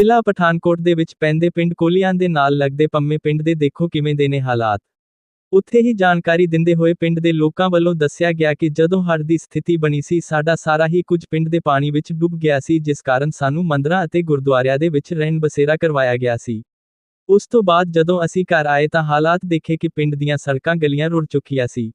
ਜ਼ਿਲ੍ਹਾ ਪਠਾਨਕੋਟ ਦੇ ਵਿੱਚ ਪੈਂਦੇ ਪਿੰਡ ਕੋਲੀਆਂ ਦੇ ਨਾਲ ਲੱਗਦੇ ਪੰਮੇ ਪਿੰਡ ਦੇ ਦੇਖੋ ਕਿਵੇਂ ਦੇ ਨੇ ਹਾਲਾਤ। ਉੱਥੇ ਹੀ ਜਾਣਕਾਰੀ ਦਿੰਦੇ ਹੋਏ ਪਿੰਡ ਦੇ ਲੋਕਾਂ ਵੱਲੋਂ ਦੱਸਿਆ ਗਿਆ ਕਿ ਜਦੋਂ ਹੜ੍ਹ ਦੀ ਸਥਿਤੀ ਬਣੀ ਸੀ, ਸਾਡਾ ਸਾਰਾ ਹੀ ਕੁਝ ਪਿੰਡ ਦੇ ਪਾਣੀ ਵਿੱਚ ਡੁੱਬ ਗਿਆ ਸੀ, ਜਿਸ ਕਾਰਨ ਸਾਨੂੰ ਮੰਦਰਾਂ ਅਤੇ ਗੁਰਦੁਆਰਿਆਂ ਦੇ ਵਿੱਚ ਰਹਿਣ ਬਸੇਰਾ ਕਰਵਾਇਆ ਗਿਆ ਸੀ। ਉਸ ਤੋਂ ਬਾਅਦ ਜਦੋਂ ਅਸੀਂ ਘਰ ਆਏ ਤਾਂ ਹਾਲਾਤ ਦੇਖੇ ਕਿ ਪਿੰਡ ਦੀਆਂ ਸੜਕਾਂ ਗਲੀਆਂ ਰੁੜ ਚੁੱਕੀਆਂ ਸੀ।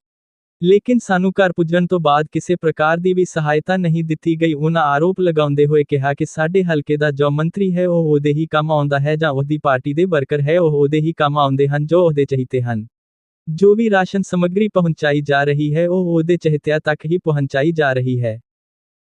ਲੇਕਿਨ ਸਾਨੂੰ ਘਰ ਪੁੱਜਣ ਤੋਂ ਬਾਅਦ ਕਿਸੇ ਪ੍ਰਕਾਰ ਦੀ ਵੀ ਸਹਾਇਤਾ ਨਹੀਂ ਦਿੱਤੀ ਗਈ। ਉਹਨਾਂ ਆਰੋਪ ਲਗਾਉਂਦੇ ਹੋਏ ਕਿਹਾ ਕਿ ਸਾਡੇ ਹਲਕੇ ਦਾ ਜੋ ਮੰਤਰੀ ਹੈ, ਉਹ ਉਹਦੇ ਹੀ ਕੰਮ ਆਉਂਦਾ ਹੈ ਜਾਂ ਉਹਦੀ ਪਾਰਟੀ ਦੇ ਵਰਕਰ ਹੈ, ਉਹ ਉਹਦੇ ਹੀ ਕੰਮ ਆਉਂਦੇ ਹਨ ਜੋ ਉਹਦੇ ਚਾਹੀਦੇ ਹਨ। ਜੋ ਵੀ ਰਾਸ਼ਨ ਸਮੱਗਰੀ ਪਹੁੰਚਾਈ ਜਾ ਰਹੀ ਹੈ, ਉਹ ਉਹਦੇ ਚਹਤਿਆਂ ਤੱਕ ਹੀ ਪਹੁੰਚਾਈ ਜਾ ਰਹੀ ਹੈ।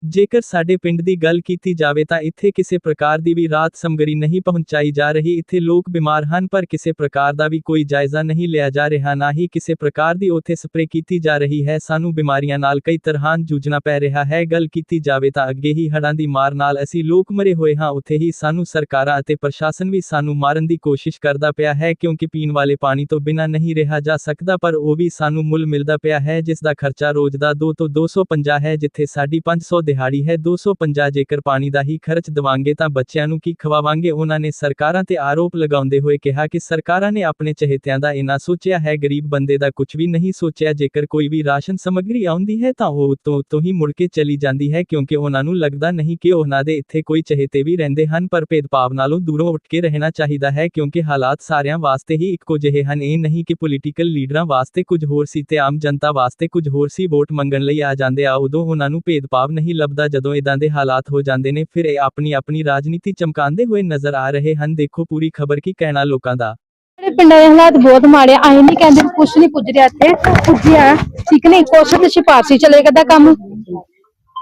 ਜੇਕਰ ਸਾਡੇ ਪਿੰਡ ਦੀ ਗੱਲ ਕੀਤੀ ਜਾਵੇ ਤਾਂ ਇੱਥੇ ਕਿਸੇ ਪ੍ਰਕਾਰ ਦੀ ਵੀ ਰਾਤ ਸਮਗਰੀ ਨਹੀਂ ਪਹੁੰਚਾਈ ਜਾ ਰਹੀ, ਇੱਥੇ ਲੋਕ ਬਿਮਾਰ ਹਨ, ਪਰ ਕਿਸੇ ਪ੍ਰਕਾਰ ਦਾ ਵੀ ਕੋਈ ਜਾਇਜ਼ਾ ਨਹੀਂ ਲਿਆ ਜਾ ਰਿਹਾ, ਨਾ ਹੀ ਕਿਸੇ ਪ੍ਰਕਾਰ ਦੀ ਉੱਥੇ ਸਪਰੇ ਕੀਤੀ ਜਾ ਰਹੀ ਹੈ। ਸਾਨੂੰ ਬਿਮਾਰੀਆਂ ਨਾਲ ਕਈ ਤਰ੍ਹਾਂ ਜੂਝਣਾ ਪੈ ਰਿਹਾ ਹੈ। ਗੱਲ ਕੀਤੀ ਜਾਵੇ ਤਾਂ ਅੱਗੇ ਹੀ ਹੜ੍ਹਾਂ ਦੀ ਮਾਰ ਨਾਲ ਅਸੀਂ ਲੋਕ ਮਰੇ ਹੋਏ ਹਾਂ। ਉੱਥੇ ਹੀ ਸਾਨੂੰ ਸਰਕਾਰਾਂ ਅਤੇ ਪ੍ਰਸ਼ਾਸਨ ਵੀ ਸਾਨੂੰ ਮਾਰਨ ਦੀ ਕੋਸ਼ਿਸ਼ ਕਰਦਾ ਪਿਆ ਹੈ, ਕਿਉਂਕਿ ਪੀਣ ਵਾਲੇ ਪਾਣੀ ਤੋਂ ਬਿਨਾਂ ਨਹੀਂ ਰਿਹਾ ਜਾ ਸਕਦਾ, ਪਰ ਉਹ ਵੀ ਸਾਨੂੰ ਮੁੱਲ ਮਿਲਦਾ ਪਿਆ ਹੈ, ਜਿਸ ਦਾ ਖਰਚਾ ਰੋਜ਼ ਦਾ 2 ਤੋਂ 250 ਹੈ, ਜਿੱਥੇ ਸਾਡੀ 500 ਦਿਹਾੜੀ ਹੈ 250 ਜੇਕਰ ਪਾਣੀ ਦਾ ਹੀ ਖਰਚ ਦਵਾਂਗੇ ਤਾਂ ਬੱਚਿਆਂ ਨੂੰ ਕੀ ਖਵਾਵਾਂਗੇ? ਉਹਨਾਂ ਨੇ ਸਰਕਾਰਾਂ ਤੇ ਆਰੋਪ ਲਗਾਉਂਦੇ ਹੋਏ ਕਿਹਾ ਕਿ ਸਰਕਾਰਾਂ ਨੇ ਆਪਣੇ ਚਹੇਤਿਆਂ ਦਾ ਇਨਾ ਸੋਚਿਆ ਹੈ, ਗਰੀਬ ਬੰਦੇ ਦਾ ਕੁਝ ਵੀ ਨਹੀਂ ਸੋਚਿਆ, ਜੇਕਰ ਕੋਈ ਵੀ ਰਾਸ਼ਨ ਸਮੱਗਰੀ ਆਉਂਦੀ ਹੈ ਤਾਂ ਉਹ ਉੱਤੋਂ ਉੱਤੋਂ ਹੀ ਮੁੜ ਕੇ ਚਲੀ ਜਾਂਦੀ ਹੈ, ਕਿਉਂਕਿ ਉਹਨਾਂ ਨੂੰ ਲੱਗਦਾ ਨਹੀਂ ਕਿ ਉਹਨਾਂ ਦੇ ਇੱਥੇ ਕੋਈ ਚਹੇਤੇ ਵੀ ਰਹਿੰਦੇ ਹਨ, ਪਰ ਭੇਦਭਾਵ ਨਾਲੋਂ ਦੂਰੋਂ ਉੱਠ ਕੇ ਰਹਿਣਾ ਚਾਹੀਦਾ ਹੈ, ਕਿਉਂਕਿ ਹਾਲਾਤ ਸਾਰਿਆਂ ਵਾਸਤੇ ਹੀ ਇੱਕੋ ਜਿਹੇ ਹਨ। ਇਹ ਨਹੀਂ ਕਿ ਪੋਲੀਟੀਕਲ ਲੀਡਰਾਂ ਵਾਸਤੇ ਕੁਝ ਹੋਰ ਸੀ ਤੇ ਆਮ ਜਨਤਾ ਵਾਸਤੇ ਕੁਝ ਹੋਰ ਸੀ, ਵੋਟ ਮੰਗਣ ਲਈ ਆ ਜਾਂਦੇ ਆ, ਉਦੋਂ ਉਹਨਾਂ ਨੂੰ ਭੇਦਭਾਵ ਨਹੀਂ ਲੱਭਦਾ ਜਦੋਂ ਇਦਾਂ ਦੇ ਹਾਲਾਤ ਹੋ ਜਾਂਦੇ ਨੇ, ਫਿਰ ਇਹ ਆਪਣੀ ਆਪਣੀ ਰਾਜਨੀਤੀ ਚਮਕਾਉਂਦੇ ਹੋਏ ਨਜ਼ਰ ਆ ਰਹੇ ਹਨ। ਦੇਖੋ ਪੂਰੀ ਖਬਰ ਕੀ ਕਹਿਣਾ ਲੋਕਾਂ ਦਾ। ਸਾਡੇ ਪਿੰਡਾਂ ਦੇ ਹਾਲਾਤ ਬਹੁਤ ਮਾੜੇ ਆ। ਨਹੀਂ ਕਹਿੰਦੇ ਕੁਝ ਨਹੀਂ ਪੁੱਜ ਰਿਹਾ ਇੱਥੇ। ਪੁੱਜਿਆ ਠੀਕ ਨਹੀਂ, ਕੁਛ ਤੇ ਸਿਫਾਰਸ਼ੀ ਚਲੇ ਕਰਦਾ ਕੰਮ।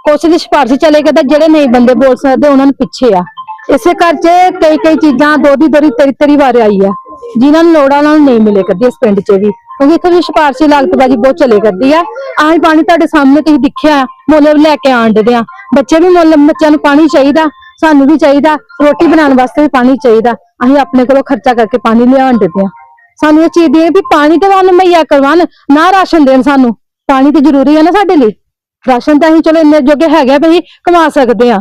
ਕੁਛ ਦੀ ਸਿਫਾਰਸ਼ੀ ਚਲੇ ਕਰਦਾ ਜਿਹੜੇ ਨਹੀਂ ਬੰਦੇ ਬੋਲ ਸਕਦੇ, ਉਹਨਾਂ ਨੂੰ ਪਿੱਛੇ ਆ। ਇਸੇ ਘਰ 'ਚ ਕਈ ਕਈ ਚੀਜ਼ਾਂ ਦੋ ਦੀ ਦੋਰੀ ਤਰੀ ਤੇਰੀ ਵਾਰ ਆਈ ਆ। ਜਿਨ੍ਹਾਂ ਨੂੰ ਲੋੜਾਂ ਉਹਨਾਂ ਨੂੰ ਨਹੀਂ ਮਿਲੇ ਕਰਦੀ ਇਸ ਪਿੰਡ 'ਚ ਵੀ। ਕਿਉਂਕਿ ਇੱਥੇ ਵੀ ਸਿਫਾਰਸ਼ੀ ਲਾਗਤਬਾਜੀ ਬਹੁਤ ਚਲੇ ਕਰਦੀ ਆ। ਆਹੀ ਪਾਣੀ ਤੁਹਾਡੇ ਸਾਹਮਣੇ ਤੁਸੀਂ ਦੇਖਿਆ, ਮੁੱਲ ਲੈ ਕੇ ਆਂਡਦੇ ਆ। ਬੱਚੇ ਵੀ ਮੁੱਲ, ਬੱਚਿਆਂ ਨੂੰ ਪਾਣੀ ਚਾਹੀਦਾ, ਸਾਨੂੰ ਵੀ ਚਾਹੀਦਾ, ਰੋਟੀ ਬਣਾਉਣ ਵਾਸਤੇ ਵੀ ਪਾਣੀ ਚਾਹੀਦਾ। ਅਸੀਂ ਆਪਣੇ ਕੋਲੋਂ ਖਰਚਾ ਕਰਕੇ ਪਾਣੀ ਲਿਆਉਣ ਦਿੰਦੇ ਆ। ਸਾਨੂੰ ਇਹ ਚੀਜ਼ ਦੀ ਵੀ ਪਾਣੀ ਤੇ ਸਾਨੂੰ ਮੁਹੱਈਆ ਕਰਵਾਉਣ, ਨਾ ਰਾਸ਼ਨ ਦੇਣ ਸਾਨੂੰ। ਪਾਣੀ ਤੇ ਜ਼ਰੂਰੀ ਹੈ ਨਾ ਸਾਡੇ ਲਈ। ਰਾਸ਼ਨ ਤਾਂ ਅਸੀਂ ਚਲੋ ਇੰਨੇ ਜੋਗੇ ਹੈਗੇ ਆ ਵੀ ਕਮਾ ਸਕਦੇ ਆ।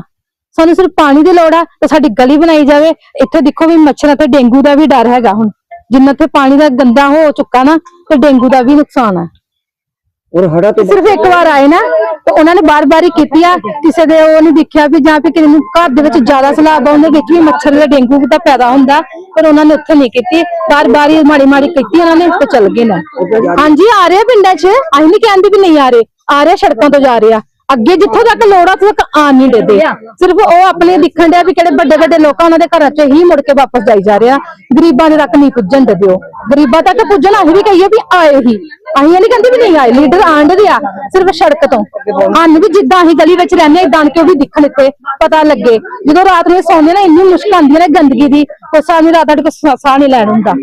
ਸਾਨੂੰ ਸਿਰਫ ਪਾਣੀ ਦੀ ਲੋੜ ਆ ਤੇ ਸਾਡੀ ਗਲੀ ਬਣਾਈ ਜਾਵੇ। ਇੱਥੇ ਦੇਖੋ ਵੀ ਮੱਛਰਾਂ ਤੇ ਡੇਂਗੂ ਦਾ ਵੀ ਡਰ ਹੈਗਾ ਹੁਣ। ਜਿੰਨਾ ਤੇ ਪਾਣੀ ਦਾ ਗੰਦਾ ਹੋ ਚੁੱਕਾ ਨਾ ਤੇ ਡੇਂਗੂ ਦਾ ਵੀ ਨੁਕਸਾਨ ਆ ਔਰ ਹੜਾ ਤੇ ਸਿਰਫ ਇੱਕ ਵਾਰ ਆਏ ਨਾ ਤੇ ਉਹਨਾਂ ਨੇ ਬਾਰ-ਬਾਰ ਹੀ ਕੀਤੀ ਆ ਕਿਸੇ ਦੇ ਉਹ ਨਹੀਂ ਦੇਖਿਆ ਵੀ ਜਾਂ ਫਿਰ ਕਿਸੇ ਨੂੰ ਘਰ ਦੇ ਵਿੱਚ ਜ਼ਿਆਦਾ ਸਲਾਬ ਆ ਉਹਦੇ ਵਿੱਚ ਵੀ ਮੱਛਰ ਦਾ ਡੇਂਗੂ ਦਾ ਪੈਦਾ ਹੁੰਦਾ ਪਰ ਉਹਨਾਂ ਨੇ ਉੱਥੇ ਨਹੀਂ ਕੀਤੀ। ਬਾਰ-ਬਾਰ ਹੀ ਮਾੜੀ-ਮਾੜੀ ਕੀਤੀ ਉਹਨਾਂ ਨੇ ਤੇ ਚੱਲ ਗਏ ਨਾ। ਹਾਂਜੀ ਆ ਰਹੇ ਪਿੰਡਾਂ 'ਚ। ਅਸੀਂ ਨਹੀਂ ਕਹਿੰਦੇ ਵੀ ਨਹੀਂ ਆ ਰਹੇ। ਆ ਰਹੇ ਸੜਕਾਂ ਤੋਂ ਜਾ ਰਹੇ ਆ। ਅੱਗੇ ਜਿੱਥੋਂ ਤੱਕ ਲੋੜ ਆ ਤੱਕ ਆਣ ਨਹੀਂ ਦਿੰਦੇ। ਸਿਰਫ ਉਹ ਆਪਣੇ ਦਿਖਣ ਡਿਆ ਵੀ ਕਿਹੜੇ ਵੱਡੇ ਵੱਡੇ ਲੋਕਾਂ ਉਹਨਾਂ ਦੇ ਘਰਾਂ 'ਚ ਹੀ ਮੁੜ ਕੇ ਵਾਪਸ ਜਾਈ ਜਾ ਰਿਹਾ। ਗਰੀਬਾਂ ਦੇ ਤੱਕ ਨਹੀਂ ਪੁੱਜਣ ਦੇ ਦਿਓ ਗਰੀਬਾਂ ਤੱਕ ਪੁੱਜਣ ਅਸੀਂ ਵੀ ਕਹੀਏ ਵੀ ਆਏ ਹੀ। ਅਸੀਂ ਇਹ ਨਹੀਂ ਕਹਿੰਦੇ ਵੀ ਨਹੀਂ ਆਏ ਲੀਡਰ ਆਂਡ ਦੇ ਆ ਸਿਰਫ ਸੜਕ ਤੋਂ। ਸਾਨੂੰ ਵੀ ਜਿੱਦਾਂ ਅਸੀਂ ਗਲੀ ਵਿੱਚ ਰਹਿੰਦੇ ਇਦਾਂ ਕਿ ਉਹ ਵੀ ਦਿਖਣ ਇੱਥੇ ਪਤਾ ਲੱਗੇ। ਜਦੋਂ ਰਾਤ ਨੂੰ ਸੌਂਦੇ ਨਾ ਇੰਨੀ ਮੁਸ਼ਕ ਆਉਂਦੀ ਹੈ ਨਾ ਗੰਦਗੀ ਦੀ ਉਹ ਸਾਨੂੰ ਰਾਤ ਤੱਕ ਸਾਹ ਨਹੀਂ ਲੈਣ ਹੁੰਦਾ।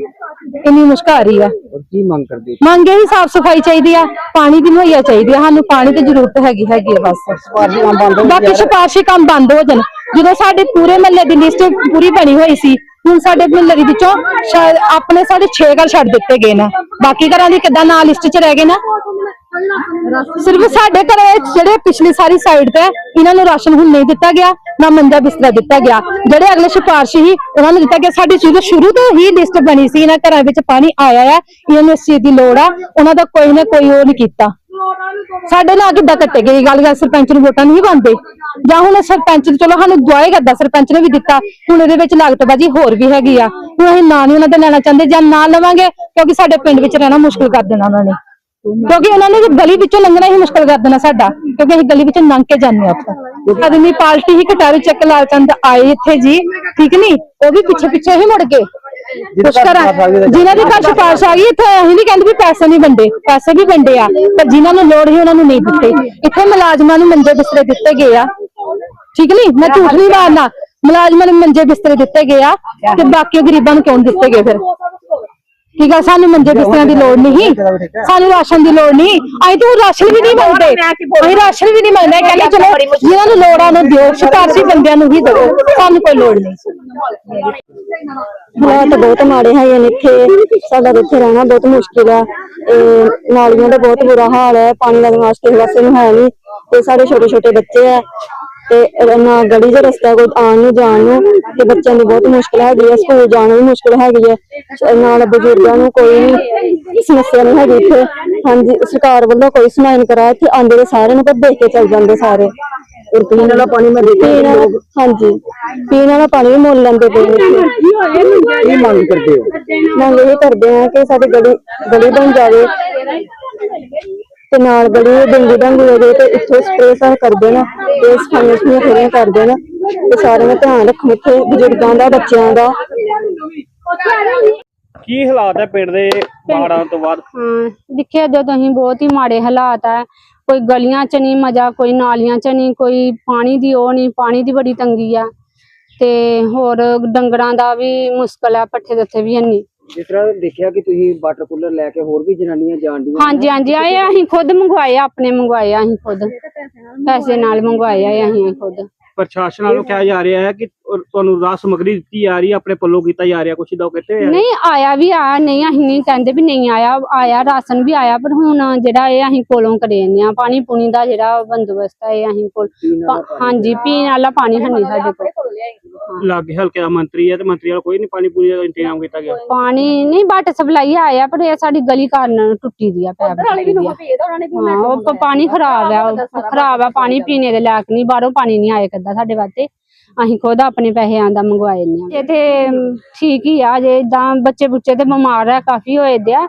ਇੰਨੀ ਮੁਸ਼ਕ ਆ। ਰਹੀ ਆ ਔਰ ਕੀ ਮੰਗ ਕਰਦੇ ਮੰਗੇ ਹੀ ਸਾਫ਼ ਸਫ਼ਾਈ ਚਾਹੀਦੀ ਆ ਪਾਣੀ ਦੀ ਮੁਹੱਈਆ ਚਾਹੀਦੀ ਆ। ਸਾਨੂੰ ਪਾਣੀ ਦੀ ਜ਼ਰੂਰਤ ਹੈਗੀ ਹੈਗੀ ਆ ਬਸ। ਸਿਫਾਰਸ਼ੀ ਕੰਮ ਬੰਦ ਹੋ ਬਾਕੀ ਸਿਫਾਰਸ਼ੀ ਕੰਮ ਬੰਦ ਹੋ ਜਾਣ। ਜਦੋਂ ਸਾਡੇ ਪੂਰੇ ਮਹੱਲੇ ਦੀ ਲਿਸਟ ਪੂਰੀ ਬਣੀ ਹੋਈ ਸੀ ਹੁਣ ਸਾਡੇ ਮਹੱਲੇ ਦੇ ਵਿੱਚੋਂ ਸ਼ਾਇਦ ਆਪਣੇ ਸਾਡੇ 6 ਘਰ ਛੱਡ ਦਿੱਤੇ ਗਏ ਨੇ। ਬਾਕੀ ਘਰਾਂ ਦੀ ਕਿੱਦਾਂ ਨਾਂ ਲਿਸਟ 'ਚ ਰਹਿ ਗਏ ਨਾ ਸਿਰਫ ਸਾਡੇ ਘਰੇ ਜਿਹੜੇ ਪਿਛਲੀ ਸਾਰੀ ਸਾਈਡ ਤੇ ਇਹਨਾਂ ਨੂੰ ਰਾਸ਼ਨ ਹੁਣ ਨਹੀਂ ਦਿੱਤਾ ਗਿਆ, ਨਾ ਮੰਜਾ ਬਿਸਤਰਾ ਦਿੱਤਾ ਗਿਆ। ਜਿਹੜੇ ਅਗਲੇ ਸਿਫਾਰਸ਼ੀ ਸੀ, ਉਹਨਾਂ ਨੂੰ ਦਿੱਤਾ ਗਿਆ। ਸਾਡੀ ਚੀਜ਼ ਸ਼ੁਰੂ ਤੋਂ ਹੀ ਲਿਸਟ ਬਣੀ ਸੀ, ਇਹਨਾਂ ਘਰਾਂ ਵਿੱਚ ਪਾਣੀ ਆਇਆ ਆ ਇਹਨਾਂ ਨੂੰ ਇਸ ਚੀਜ਼ ਦੀ ਲੋੜ ਆ, ਉਹਨਾਂ ਦਾ ਕੋਈ ਨਾ ਕੋਈ ਉਹ ਨਹੀਂ ਕੀਤਾ। ਸਾਡੇ ਨਾਲ ਕਿੱਦਾਂ ਕੱਟੇ ਗਏ? ਗੱਲ ਗੱਲ ਸਰਪੰਚ ਨੂੰ ਵੋਟਾਂ ਨਹੀਂ ਪਾਉਂਦੇ। ਜਾਂ ਹੁਣ ਸਰਪੰਚ ਚਲੋ ਸਾਨੂੰ ਦੁਆਏ ਕਰਦਾ, ਸਰਪੰਚ ਨੇ ਵੀ ਦਿੱਤਾ। ਹੁਣ ਇਹਦੇ ਵਿੱਚ ਲਾਗਤਬਾਜੀ ਹੋਰ ਵੀ ਹੈਗੀ ਆ। ਹੁਣ ਅਸੀਂ ਨਾ ਨਹੀਂ ਉਹਨਾਂ ਦਾ ਲੈਣਾ ਚਾਹੁੰਦੇ, ਜਾਂ ਨਾ ਲਵਾਂਗੇ, ਕਿਉਂਕਿ ਸਾਡੇ ਪਿੰਡ ਵਿੱਚ ਰਹਿਣਾ ਮੁਸ਼ਕਲ ਕਰ ਦੇਣਾ ਉਹਨਾਂ ਨੇ। ਕਿਉਂਕਿ ਉਹਨਾਂ ਨੇ ਗਲੀ ਵਿੱਚੋਂ ਲੰਘਣਾ ਹੀ ਮੁਸ਼ਕਲ ਕਰ ਦੇਣਾ ਸਾਡਾ ਕਿਉਂਕਿ ਅਸੀਂ ਗਲੀ ਵਿੱਚੋਂ ਲੰਘ ਕੇ ਜਾਂਦੇ ਆ ਉੱਥੇ। ਆਦਮੀ ਪਾਰਟੀ ਹੀ ਕਟਾਰੀ ਚੱਕ ਲਾਲ ਚੰਦ ਆਏ ਇੱਥੇ ਜੀ ਠੀਕ ਨਹੀਂ ਉਹ ਵੀ ਪਿੱਛੇ ਪਿੱਛੇ ਹੀ ਮੁੜ ਗਏ। ਜਿਨ੍ਹਾਂ ਦੀ ਘਰ ਸਿਫਾਰਿਸ਼ ਆ ਗਈ ਇੱਥੇ ਅਸੀਂ ਨਹੀਂ ਕਹਿੰਦੇ ਵੀ ਪੈਸੇ ਨਹੀਂ ਵੰਡੇ ਪੈਸੇ ਵੀ ਵੰਡੇ ਆ ਪਰ ਜਿਨ੍ਹਾਂ ਨੂੰ ਲੋੜ ਸੀ ਉਹਨਾਂ ਨੂੰ ਨਹੀਂ ਦਿੱਤੇ। ਇੱਥੇ ਮੁਲਾਜ਼ਮਾਂ ਨੂੰ ਮੰਜੇ ਬਿਸਤਰੇ ਦਿੱਤੇ ਗਏ ਆ। ਠੀਕ ਨਹੀਂ ਮੈਂ ਝੂਠ ਨਹੀਂ ਮਾਰਨਾ। ਮੁਲਾਜ਼ਮਾਂ ਨੂੰ ਮੰਜੇ ਬਿਸਤਰੇ ਦਿੱਤੇ ਗਏ ਆ ਤੇ ਬਾਕੀ ਗਰੀਬਾਂ ਨੂੰ ਕਿਉਂ ਦਿੱਤੇ ਗਏ ਫਿਰ? ਠੀਕ ਆ ਸਾਨੂੰ ਮੰਜੇ ਬਿਸਤਰਿਆਂ ਦੀ ਲੋੜ ਨਹੀਂ। ਸਾਨੂੰ ਰਾਸ਼ਨ ਦੀ ਲੋੜ ਨਹੀਂ। ਅਸੀਂ ਤਾਂ ਰਾਸ਼ਨ ਵੀ ਨਹੀਂ ਮੰਗਦੇ। ਅਸੀਂ ਰਾਸ਼ਨ ਵੀ ਨਹੀਂ ਮੰਗਦੇ। ਕਹਿੰਦੇ ਚਲੋ ਜਿਹਨਾਂ ਨੂੰ ਲੋੜ ਆ ਉਹਨੂੰ ਦਿਓ। ਸਿਫਾਰਸ਼ੀ ਬੰਦਿਆਂ ਨੂੰ ਹੀ ਦਿਓ। ਸਾਨੂੰ ਕੋਈ ਲੋੜ ਨਹੀਂ। ਹਾਲਾਤ ਬਹੁਤ ਮਾੜੇ ਹੈਗੇ ਨੇ ਇੱਥੇ। ਸਾਡਾ ਇੱਥੇ ਰਹਿਣਾ ਬਹੁਤ ਮੁਸ਼ਕਿਲ ਆ। ਇਹ ਨਾਲੀਆਂ ਦਾ ਬਹੁਤ ਬੁਰਾ ਹਾਲ ਹੈ। ਪਾਣੀ ਦਾ ਨਿਕਾਸ ਕਿਸੇ ਪਾਸੇ ਨੂੰ ਹੈ ਨਹੀਂ। ਤੇ ਸਾਡੇ ਛੋਟੇ ਛੋਟੇ ਬੱਚੇ ਆ। ਤੇ ਨਾ ਗਲੀ 'ਚ ਰਸਤਾ ਕੋਈ ਆਉਣ ਨੂੰ ਜਾਣ ਨੂੰ ਤੇ ਬੱਚਿਆਂ ਦੀ ਬਹੁਤ ਮੁਸ਼ਕਲ ਹੈਗੀ ਹੈ ਸਕੂਲ ਜਾਣ ਨੂੰ ਵੀ ਮੁਸ਼ਕਲ ਹੈਗੀ ਹੈ ਨਾਲ ਬਜ਼ੁਰਗਾਂ ਨੂੰ ਕੋਈ ਸਮੱਸਿਆ ਨਹੀਂ ਹੈਗੀ ਇੱਥੇ। ਹਾਂਜੀ ਸਰਕਾਰ ਵੱਲੋਂ ਕੋਈ ਸੁਣਾਈ ਕਰਾ ਇੱਥੇ ਆਂਦੇ ਦੇ ਸਾਰਿਆਂ ਨੂੰ ਪਰ ਦੇਖ ਕੇ ਚੱਲ ਜਾਂਦੇ ਸਾਰੇ। ਔਰ ਪੀਣ ਵਾਲਾ ਪਾਣੀ ਮੈਂ ਦੇਖਿਆ ਹਾਂਜੀ। ਪੀਣ ਵਾਲਾ ਪਾਣੀ ਵੀ ਮੁੱਲ ਲੈਂਦੇ ਪਏ ਨੇ। ਕੀ ਮੰਗ ਕਰਦੇ ਹੋ? ਮੰਗ ਇਹ ਕਰਦੇ ਆ ਕਿ ਸਾਡੀ ਗਲੀ ਗਲੀ ਬਣ ਜਾਵੇ ਤੇ ਨਾਲ ਗਲੀ ਡੰਗੀ ਡੰਗੀ ਹੋ ਜਾਵੇ ਤੇ ਇੱਥੇ ਸਪਰੇਅ ਸਾਰ ਕਰਦੇ ਨਾ ਤੇ ਸਫਾਈਆਂ ਸਫਾਈਆਂ ਥੋੜ੍ਹੀਆਂ ਕਰਦੇ ਨਾ ਤੇ ਸਾਰਿਆਂ ਦਾ ਧਿਆਨ ਰੱਖੋ ਇੱਥੇ ਬਜ਼ੁਰਗਾਂ ਦਾ ਬੱਚਿਆਂ ਦਾ। ਕੀ ਹਾਲਾਤ ਹੈ ਪਿੰਡ ਦੇ ਬਾੜਾਂ ਤੋਂ ਬਾਅਦ? ਹਾਂ ਦੇਖਿਆ ਜਦੋਂ ਅਸੀਂ ਬਹੁਤ ਹੀ ਮਾੜੇ ਹਾਲਾਤ ਹੈ ਕੋਈ ਗਲੀਆਂ ਚ ਨਹੀਂ ਮਜ਼ਾ ਕੋਈ ਨਾਲੀਆਂ ਚ ਨਹੀਂ ਕੋਈ ਪਾਣੀ ਦੀ ਉਹ ਨਹੀਂ ਪਾਣੀ ਦੀ ਬੜੀ ਤੰਗੀ ਆ। ਤੇ ਹੋਰ ਡੰਗਰਾਂ ਦਾ ਵੀ ਮੁਸ਼ਕਲ ਆ ਪੱਠੇ ਦੱਥੇ ਵੀ ਨਹੀਂ ਜਿਸ ਤਰ੍ਹਾਂ ਦੇਖਿਆ ਕਿ ਤੁਸੀਂ ਵਾਟਰ ਕੂਲਰ ਲੈ ਕੇ ਹੋਰ ਵੀ ਜਨਾਨੀਆਂ ਜਾਣ ਦੀਆਂ ਹਾਂਜੀ ਹਾਂਜੀ ਆਏ ਆ, ਅਸੀਂ ਖੁਦ ਮੰਗਵਾਏ ਆ, ਆਪਣੇ ਮੰਗਵਾਏ ਆ ਅਸੀਂ ਖੁਦ। ਪੈਸੇ ਨਾਲ ਮੰਗਵਾਏ ਆ ਅਸੀਂ ਖੁਦ। ਪ੍ਰਸ਼ਾਸਨ ਵੱਲੋਂ ਕਿਹਾ ਜਾ ਰਿਹਾ ਹੈ ਕਿ ਤੁਹਾਨੂੰ ਰਾਹ ਸਮਗਰੀ ਦਿੱਤੀ ਜਾ ਰਹੀ ਹੈ ਆਪਣੇ ਪੱਲੋਂ ਕੀਤਾ ਜਾ ਰਿਹਾ ਕੁਛ ਇਦਾਂ ਕਹਿੰਦੇ ਆ। ਨਹੀਂ ਆਇਆ ਵੀ ਆ ਨਹੀਂ ਅਸੀਂ ਨਹੀਂ ਕਹਿੰਦੇ ਵੀ ਨਹੀਂ ਆਇਆ ਆਇਆ ਰਾਸ਼ਨ ਵੀ ਆਇਆ ਪਰ ਹੁਣ ਜਿਹੜਾ ਇਹ ਅਸੀਂ ਕੋਲੋਂ ਕਰੇ ਆ ਪਾਣੀ ਪੂਣੀ ਦਾ ਜਿਹੜਾ ਬੰਦੋਬਸਤ ਹੈ ਇਹ ਅਸੀਂ ਕੋਲ ਹਾਂਜੀ ਪੀਣ ਵਾਲਾ ਪਾਣੀ ਹੈ ਨਹੀਂ ਸਾਡੇ ਕੋਲ। ਲਾਗੇ ਹਲਕੇ ਦਾ ਮੰਤਰੀ ਹੈ ਤੇ ਮੰਤਰੀ ਵੱਲੋਂ ਕੋਈ ਨਹੀਂ ਪਾਣੀ ਪੂਣੀ ਦਾ ਇੰਤਜ਼ਾਮ ਕੀਤਾ ਗਿਆ। ਪਾਣੀ ਨਹੀਂ ਵਾਟਰ ਸਪਲਾਈ ਆਇਆ ਪਰ ਇਹ ਸਾਡੀ ਗਲੀ ਕਾਰਨ ਟੁੱਟੀ ਦੀ ਆ ਪੈਪ ਉਹ ਪਾਣੀ ਖਰਾਬ ਆ ਖਰਾਬ ਆ ਪਾਣੀ ਪੀਣੇ ਦੇ ਲਾਇਕ ਨਹੀਂ ਬਾਹਰੋਂ ਪਾਣੀ ਨਹੀਂ ਆਇਆ ਕਰਦਾ ਸਾਡੇ ਵਾਸਤੇ। ਅਸੀਂ ਖੁਦ ਆਪਣੇ ਪੈਸਿਆਂ ਦਾ ਮੰਗਵਾਏ ਨੇ ਅਮ, ਠੀਕ ਹੀ ਆ ਜੇ ਇਦਾਂ ਬੱਚੇ ਬੁੱਚੇ ਤੇ ਬਿਮਾਰ ਆ ਕਾਫੀ ਹੋਏ ਦੇ ਆ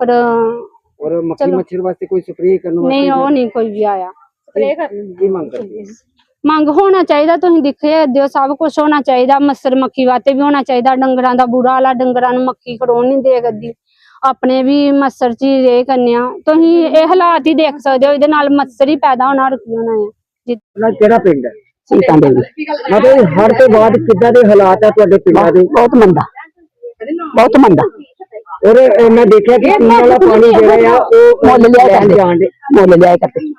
ਪਰ ਔਰ ਮੱਖੀ ਮੱਛਰ ਵਾਸਤੇ ਕੋਈ ਸਪਰੇਅ ਕਰਨ ਵਾਸਤੇ ਨਹੀਂ ਉਹ ਨਹੀਂ ਕੋਈ ਵੀ ਆਇਆ। ਮੰਗ ਕਰਦੇ ਹੋ? ਮੰਗ ਹੋਣਾ ਚਾਹੀਦਾ ਤੁਸੀਂ ਦੇਖਿਆ ਦਿਓ ਸਭ ਕੁਝ ਹੋਣਾ ਚਾਹੀਦਾ ਮੱਛਰ ਮੱਖੀ ਵਾਸਤੇ ਵੀ ਹੋਣਾ ਚਾਹੀਦਾ ਡੰਗਰਾਂ ਦਾ ਬੁਰਾ ਹਾਲ ਡੰਗਰਾਂ ਨੂੰ ਮੱਖੀ ਖੜੋਣ ਨਹੀਂ ਦੇ ਕਰਦੀ ਆਪਣੇ ਵੀ ਮੱਛਰ ਚ ਹੀ ਰੇ ਕੰਨਿਆ ਤੁਸੀਂ ਇਹ ਹਾਲਾਤ ਹੀ ਦੇਖ ਸਕਦੇ ਹੋ ਇਹਦੇ ਨਾਲ ਮੱਛਰ ਹੀ ਪੈਦਾ ਹੋਣਾ ਹੋਰ ਕੀ ਹੋਣਾ ਹੈ ਕਿਹੜਾ ਪਿੰਡ ਹੈ? ਸੀਤਾਂ ਦੇ ਮਤਲਬ ਹੜ ਤੋਂ ਬਾਅਦ ਕਿੱਦਾਂ ਦੇ ਹਾਲਾਤ ਹੈ ਤੁਹਾਡੇ ਪਿੰਡਾਂ ਦੇ? ਬਹੁਤ ਮੰਦਾ। ਬਹੁਤ ਮੰਦਾ। ਔਰ ਅਹ, ਮੈਂ ਦੇਖਿਆ ਕਿ ਪੀਣ ਵਾਲਾ ਪਾਣੀ ਜਿਹੜਾ ਆ ਉਹ ਮੁੱਲ ਲਿਆ ਲੈਣ ਕਰਦੇ। ਜਾਣ ਦੇ। ਮੁੱਲ ਲਿਆ ਕਰਦੇ।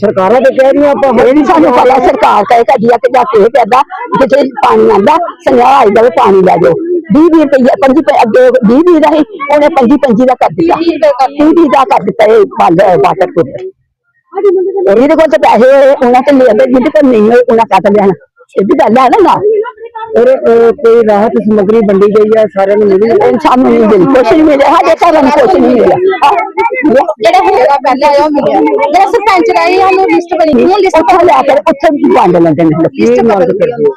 ਸਰਕਾਰਾਂ ਤੇ ਕਹਿ ਰਹੀਆਂ ਆਪਾਂ ਇਹ ਵੀ ਸਾਨੂੰ ਪਤਾ ਸਰਕਾਰ ਕਹੇ ਕਦੀ ਆ ਕਿ ਜਾ ਕੇ ਇਹ ਕਹਿੰਦਾ ਜਿੱਥੇ ਪਾਣੀ ਆਂਦਾ ਸੰਗਾਹ ਆਈ ਜਾਵੇ ਪਾਣੀ ਲੈ ਜਾਓ। 20 20 ਰੁਪਏ ਪੰਜੀ ਰੁਪਏ ਅੱਗੇ 20 20 ਦਾ ਸੀ ਉਹਨੇ ਪੰਜੀ ਪੰਜੀ ਦਾ ਕਰ ਦਿੱਤਾ। 30 30 ਦਾ ਕਰ ਦਿੱਤਾ ਇਹ ਇਹਦੇ ਕੋਲ ਤਾਂ ਪੈਸੇ ਉਹਨਾਂ ਤੇ ਲੈ ਦੇ ਜਿਹਦੇ ਕੋਲ ਨਹੀਂ ਹੋਏ ਉਹਨਾਂ ਕੱਟ ਲੈਣਾ ਵੀ ਗੱਲ ਹੈ ਨਾ ਨਾ। ਔਰ ਕੋਈ ਰਾਹਤ ਸਮੱਗਰੀ ਵੰਡੀ ਗਈ ਹੈ ਸਾਰਿਆਂ ਨੂੰ ਮਿਲੀ ਹੈ? ਇਨਸਾਨ ਨੂੰ ਨਹੀਂ ਮਿਲੀ ਕੁਛ ਨਹੀਂ ਮਿਲਿਆ। ਸਾਡੇ ਘਰਾਂ ਨੂੰ ਕੁਛ ਨਹੀਂ ਮਿਲਿਆ। ਜਿਹੜਾ ਹੈਗਾ ਪਹਿਲਾਂ ਆਇਆ ਮਿਲਿਆ। ਜਿਹੜਾ ਸਰਪੰਚ ਰਾਈ ਉਹਨੂੰ ਲਿਸਟ ਬਣੀ। ਉਹ ਲਿਸਟ ਉੱਥੇ ਲਿਆ ਕੇ ਉੱਥੇ ਵੰਡ ਲੈਂਦੇ ਨੇ। ਕੀ ਕਰਦੇ ਹੋ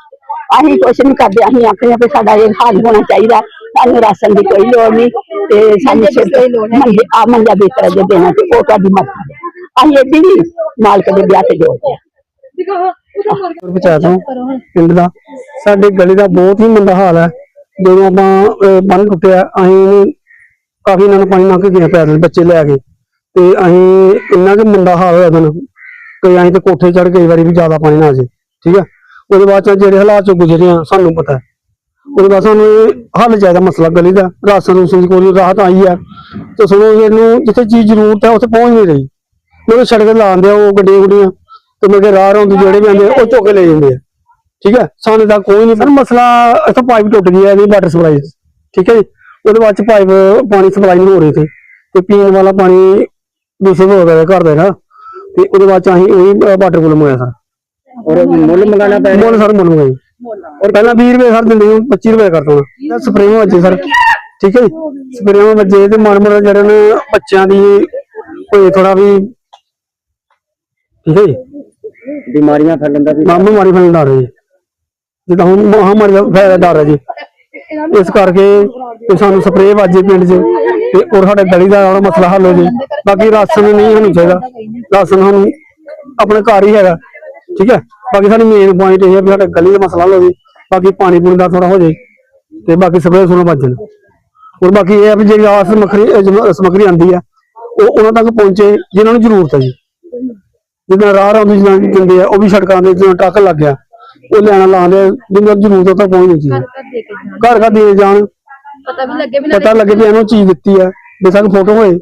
ਅਸੀਂ ਕੁਛ ਨਹੀਂ ਕਰਦੇ ਅਸੀਂ ਆਖਦੇ ਹਾਂ ਵੀ ਸਾਡਾ ਇਹ ਹਾਲ ਹੋਣਾ ਚਾਹੀਦਾ। ਸਾਨੂੰ ਰਾਸ਼ਨ ਦੀ ਕੋਈ ਲੋੜ ਨਹੀਂ ਤੇ ਸਾਨੂੰ ਸਿਰਫ ਆ ਮੰਜਾ ਬਿਸਤਰਾ ਜੇ ਦੇਣਾ ਤੇ ਉਹ ਤੁਹਾਡੀ ਮਰਜ਼ੀ ਹੈ। ਅਸੀਂ ਏਡੀ ਵੀ ਮਾਲਕ ਦੇ ਵਿਆਹ ਤੇ ਜੋੜਦੇ ਹਾਂ ਪੰਚਾਇਤ ਨੂੰ ਪਿੰਡ ਦਾ। ਸਾਡੇ ਗਲੀ ਦਾ ਬਹੁਤ ਹੀ ਮੰਦਾ ਹਾਲ ਹੈ। ਜਦੋਂ ਆਪਾਂ ਬੰਨ ਟੁੱਟਿਆ ਅਸੀਂ ਕਾਫੀ ਇਹਨਾਂ ਨੂੰ ਪਾਣੀ ਲੰਘ ਕੇ ਗਏ ਪੈਦਲ ਬੱਚੇ ਲੈ ਕੇ। ਤੇ ਅਸੀਂ ਇੰਨਾ ਕਿ ਮੰਦਾ ਹਾਲ ਹੋਇਆ ਦਿਨ ਕਿ ਅਸੀਂ ਤੇ ਕੋਠੇ ਚੜ ਕਈ ਵਾਰੀ ਵੀ ਜ਼ਿਆਦਾ ਪਾਣੀ ਨਾ ਆ ਜੇ ਠੀਕ ਹੈ? ਉਹਦੇ ਬਾਅਦ ਚ ਜਿਹੜੇ ਹਾਲਾਤ ਚੋਂ ਗੁਜ਼ਰੇ ਆ ਸਾਨੂੰ ਪਤਾ ਹੈ। ਉਹਦੇ ਬਾਅਦ ਸਾਨੂੰ ਇਹ ਹੱਲ ਚਾਹੀਦਾ ਮਸਲਾ ਗਲੀ ਦਾ। ਰਾਸ਼ਨ ਰੂਸ਼ਨ ਦੀ ਕੋਈ ਰਾਹਤ ਆਈ ਹੈ। ਤੇ ਸੁਣੋ ਇਹਨੂੰ ਜਿੱਥੇ ਚੀਜ਼ ਜ਼ਰੂਰਤ ਹੈ ਉੱਥੇ ਪਹੁੰਚ ਨਹੀਂ ਰਹੀ। ਮੇਰੇ ਸੜਕ ਲਾਉਂਦੇ ਆ ਉਹ ਗੱਡੀਆਂ ਗੁੱਡੀਆਂ ਤੇ ਮੇਰੇ ਰਾਹ ਰੋਂਦੇ ਜਿਹੜੇ ਵੀ ਆਉਂਦੇ ਆ, ਉਹ ਚੁੱਕ ਕੇ ਲੈ ਜਾਂਦੇ ਆ। ਠੀਕ ਹੈ? ਸਾਨੂੰ ਤਾਂ ਕੋਈ ਨਹੀਂ ਸਰ ਮਸਲਾ ਇੱਥੋਂ ਪਾਈਪ ਟੁੱਟ ਗਈ ਹੈ ਇਹਦੀ ਵਾਟਰ ਸਪਲਾਈ ਠੀਕ ਹੈ ਜੀ? ਉਹਦੇ ਬਾਅਦ ਚ ਪਾਈਪ ਪਾਣੀ ਸਪਲਾਈ ਨਹੀਂ ਹੋ ਰਹੀ ਸੀ ਤੇ ਪੀਣ ਵਾਲਾ ਪਾਣੀ ਦੂਸ਼ਿਤ ਹੋ ਗਿਆ ਘਰ ਦਾ ਨਾ ਤੇ ਉਹਦੇ ਬਾਅਦ ਚ ਅਸੀਂ ਉਹੀ ਵਾਟਰ ਕੂਲਰ ਮੰਗਾਇਆ ਸਰ। ਔਰ ਮੁੱਲ ਮੰਗਾਣਾ ਪੈ ਮੁੱਲ ਸਰ ਮੁੱਲ ਮੰਗਾਈ ਔਰ ਪਹਿਲਾਂ 20 ਰੁਪਏ ਸਰ ਦਿੰਦੇ ਸੀ 25 ਰੁਪਏ ਕਰ ਦੋਣਾ। ਸਪਰੇਅ ਵੱਜੇ ਸਰ। ਠੀਕ ਹੈ ਜੀ? ਸਪਰੇਅ ਵੱਜੇ ਤੇ ਮਾੜੇ ਮੋਟੇ ਜਿਹੜੇ ਨੇ ਬੱਚਿਆਂ ਦੀ ਕੋਈ ਥੋੜਾ ਵੀ ਠੀਕ ਹੈ ਜੀ? ਬਿਮਾਰੀਆਂ ਫੈਲਣ ਦਾ ਵੀ ਮਾਮੂ ਮਾਰੀ ਫੈਲਣ ਦਾ ਰਹੀ ਜਿੱਦਾਂ ਹੁਣ ਮਹਾਮਾਰੀ ਦਾ ਫੈਲਦਾ ਡਰ ਹੈ ਜੀ। ਇਸ ਕਰਕੇ ਤੇ ਸਾਨੂੰ ਸਪਰੇਅ ਵਾਜੇ ਪਿੰਡ 'ਚ ਤੇ ਔਰ ਸਾਡੇ ਗਲੀ ਦਾ ਜਿਹੜਾ ਮਸਲਾ ਹੱਲ ਹੋ ਜੇ। ਬਾਕੀ ਰਾਸ਼ਨ ਨਹੀਂ ਸਾਨੂੰ ਚਾਹੀਦਾ। ਰਾਸ਼ਨ ਸਾਨੂੰ ਆਪਣੇ ਘਰ ਹੀ ਹੈਗਾ। ਠੀਕ ਹੈ? ਬਾਕੀ ਸਾਡੀ ਮੇਨ ਪੁਆਇੰਟ ਇਹ ਹੈ ਵੀ ਸਾਡੇ ਗਲੀ ਦਾ ਮਸਲਾ ਹੱਲ ਹੋ ਜੇ। ਬਾਕੀ ਪਾਣੀ ਪੂਣੀ ਦਾ ਥੋੜਾ ਹੋ ਜੇ ਤੇ ਬਾਕੀ ਸਪਰੇਅ ਸੁਣੋ ਵੱਜਣ ਔਰ ਬਾਕੀ ਇਹ ਹੈ ਵੀ ਜਿਹੜੀ ਆਸ ਸਮੱਗਰੀ ਸਮੱਗਰੀ ਆਂਦੀ ਆ ਉਹ ਉਹਨਾਂ ਤੱਕ ਪਹੁੰਚੇ ਜਿਨ੍ਹਾਂ ਨੂੰ ਜ਼ਰੂਰਤ ਹੈ ਜੀ। ਜਿੱਦਾਂ ਰਾਹ ਰੌਂਦੀ ਜਿੱਦਾਂ ਦਿੰਦੇ ਆ ਉਹ ਵੀ ਸੜਕਾਂ ਦੇ ਜਿਵੇਂ ਟਰੱਕ ਲੱਗ ਗਿਆ ਉਹ ਲੈਣਾ ਲਾਉਂਦੇ ਜਿੰਨਾਂ ਜ਼ਰੂਰਤ ਤੱਕ ਪਹੁੰਚ ਨਹੀਂ ਚੀਜ਼ ਘਰ ਘਰ ਦੇ ਜਾਣ। ਪਤਾ ਵੀ ਲੱਗੇ ਪਤਾ ਲੱਗੇ ਵੀ ਇਹਨੂੰ ਚੀਜ਼ ਦਿੱਤੀ ਆ ਬੇਸ਼ੱਕ ਫੋਟੋ ਹੋਏ।